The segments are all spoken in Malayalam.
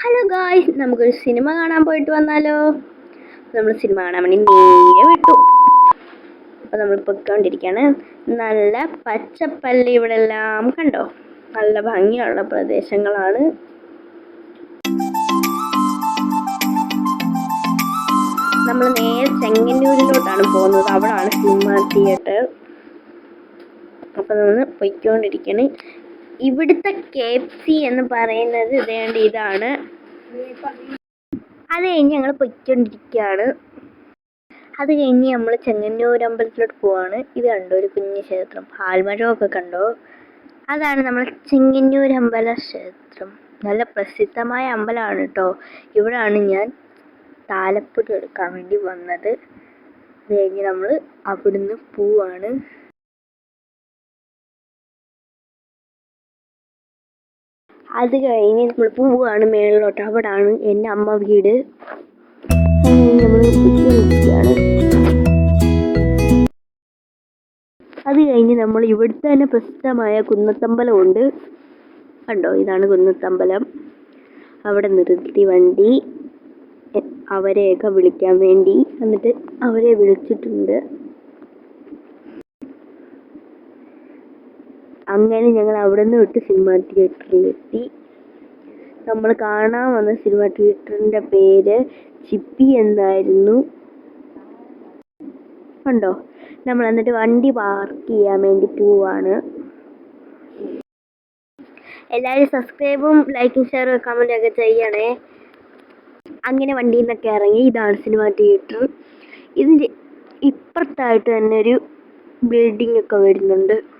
ഹലോ ഗായ്സ് നമുക്കൊരു സിനിമ കാണാൻ പോയിട്ട് വന്നാലോ? നമ്മൾ സിനിമ കാണാൻ വേണ്ടി നേരെ വിട്ടു. അപ്പോൾ നമ്മൾ പൊയ്ക്കൊണ്ടിരിക്കുകയാണ് നല്ല പച്ചപ്പല്ലി ഇവിടെ എല്ലാം കണ്ടോ? നല്ല ഭംഗിയുള്ള പ്രദേശങ്ങളാണ്. നമ്മൾ നേരെ ചെങ്ങന്നൂരിലോട്ടാണ് പോകുന്നത്. അവിടാണ് സിനിമ തിയേറ്റർ അപ്പം നമ്മൾ പൊയ്ക്കൊണ്ടിരിക്കുകയാണ് ഇവിടുത്തെ കെ എഫ് സി എന്ന് പറയുന്നത് ഇതേണ്ട ഇതാണ്. അത് കഴിഞ്ഞ് ഞങ്ങൾ പൊയ്ക്കൊണ്ടിരിക്കുകയാണ് അത് കഴിഞ്ഞ് നമ്മൾ ചെങ്ങന്നൂർ അമ്പലത്തിലോട്ട് പോവാണ്. ഇത് കണ്ടോ? ഒരു കുഞ്ഞു ക്ഷേത്രം. പാൽമരമൊക്കെ കണ്ടോ? അതാണ് നമ്മൾ ചെങ്ങന്നൂർ അമ്പല ക്ഷേത്രം. നല്ല പ്രസിദ്ധമായ അമ്പലമാണ് കേട്ടോ ഇവിടാണ് ഞാൻ താലപ്പൊലി എടുക്കാൻ വേണ്ടി വന്നത്. അത് കഴിഞ്ഞ് നമ്മൾ അവിടുന്ന് പോവാണ്. അത് കഴിഞ്ഞ് നമ്മൾ പോവുകയാണ് മേളിലോട്ട്. അവിടാണ് എന്റെ അമ്മ വീട്. നമ്മൾ അത് കഴിഞ്ഞ് നമ്മൾ ഇവിടുത്തെ തന്നെ പ്രസിദ്ധമായ കുന്നത്തമ്പലം ഉണ്ട് കണ്ടോ? ഇതാണ് കുന്നത്തമ്പലം. അവിടെ നിർത്തി വണ്ടി. അവരെയൊക്കെ വിളിക്കാൻ വേണ്ടി. എന്നിട്ട് അവരെ വിളിച്ചിട്ടുണ്ട്. അങ്ങനെ ഞങ്ങൾ അവിടെ നിന്ന് വിട്ട് സിനിമ തിയേറ്ററിൽ എത്തി. നമ്മൾ കാണാൻ വന്ന സിനിമ തിയേറ്ററിന്റെ പേര് ചിപ്പി എന്നായിരുന്നു. കണ്ടോ നമ്മൾ എന്നിട്ട് വണ്ടി പാർക്ക് ചെയ്യാൻ വേണ്ടി പോവാണ്. എല്ലാവരും സബ്സ്ക്രൈബും ലൈക്കും ഷെയറും കമന്റും ഒക്കെ ചെയ്യണേ. അങ്ങനെ വണ്ടിയിൽ നിന്നൊക്കെ ഇറങ്ങി ഇതാണ് സിനിമ തിയേറ്റർ ഇതിന്റെ ഇപ്പുറത്തായിട്ട് തന്നെ ഒരു ബിൽഡിംഗ് ഒക്കെ വരുന്നുണ്ട്.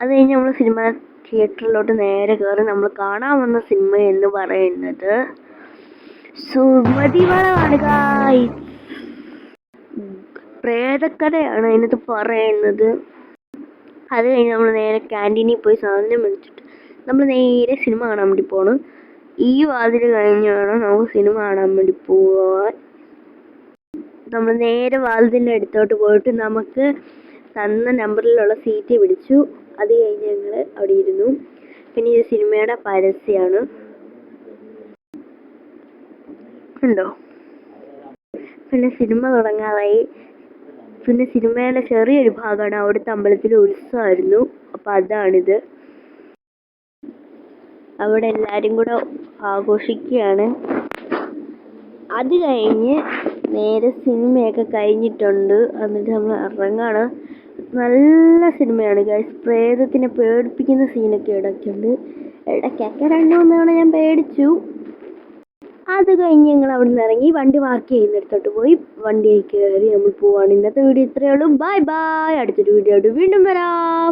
അത് കഴിഞ്ഞ് നമ്മൾ സിനിമ തിയേറ്ററിലോട്ട് നേരെ കയറി നമ്മൾ കാണാൻ വന്ന സിനിമ എന്ന് പറയുന്നത് സുമതിവളമാണ് ഗായ് പ്രേതക്കഥയാണ് അതിനകത്ത് പറയുന്നത്. അത് കഴിഞ്ഞ് നമ്മൾ നേരെ ക്യാന്റീനിൽ പോയി സാധനം മേടിച്ചിട്ട് നമ്മൾ നേരെ സിനിമ കാണാൻ വേണ്ടി പോകണം ഈ വാതിൽ കഴിഞ്ഞ് വേണം നമുക്ക് സിനിമ കാണാൻ വേണ്ടി പോവാൻ. നമ്മൾ നേരെ വാതിലിന്റെ അടുത്തോട്ട് പോയിട്ട് നമുക്ക് തന്ന നമ്പറിലുള്ള സീറ്റ് പിടിച്ചു. അവിടെ ഇരുന്നു പിന്നെ ഇത് സിനിമയുടെ പരസ്യമാണ് ഉണ്ടോ? പിന്നെ സിനിമ തുടങ്ങാറായി. പിന്നെ സിനിമയുടെ ചെറിയൊരു ഭാഗമാണ് അവിടുത്തെ അമ്പലത്തിൽ ഉത്സവമായിരുന്നു. അപ്പം അതാണിത്. അവിടെ എല്ലാവരും കൂടെ ആഘോഷിക്കുകയാണ്. അത് കഴിഞ്ഞ് നേരെ സിനിമയൊക്കെ കഴിഞ്ഞിട്ടുണ്ട്. എന്നിട്ട് നമ്മൾ ഇറങ്ങാണ്. നല്ല സിനിമയാണ് ഗൈസ് പ്രേതത്തിനെ പേടിപ്പിക്കുന്ന സീനൊക്കെ ഇടയ്ക്കുണ്ട്. ഇടയ്ക്കൊക്കെ രണ്ട് മൂന്ന് തവണ ഞാൻ പേടിച്ചു. അത് കഴിഞ്ഞ് ഞങ്ങൾ അവിടെ നിന്ന് ഇറങ്ങി വണ്ടി പാർക്ക് ചെയ്യുന്നിടത്തോട്ട് പോയി. വണ്ടിയിൽ കയറി നമ്മൾ പോവാണ്. ഇന്നത്തെ വീഡിയോ ഇത്രയേ ഉള്ളൂ. ബൈ ബൈ അടുത്തൊരു വീഡിയോ ആയിട്ട് വീണ്ടും വരാം.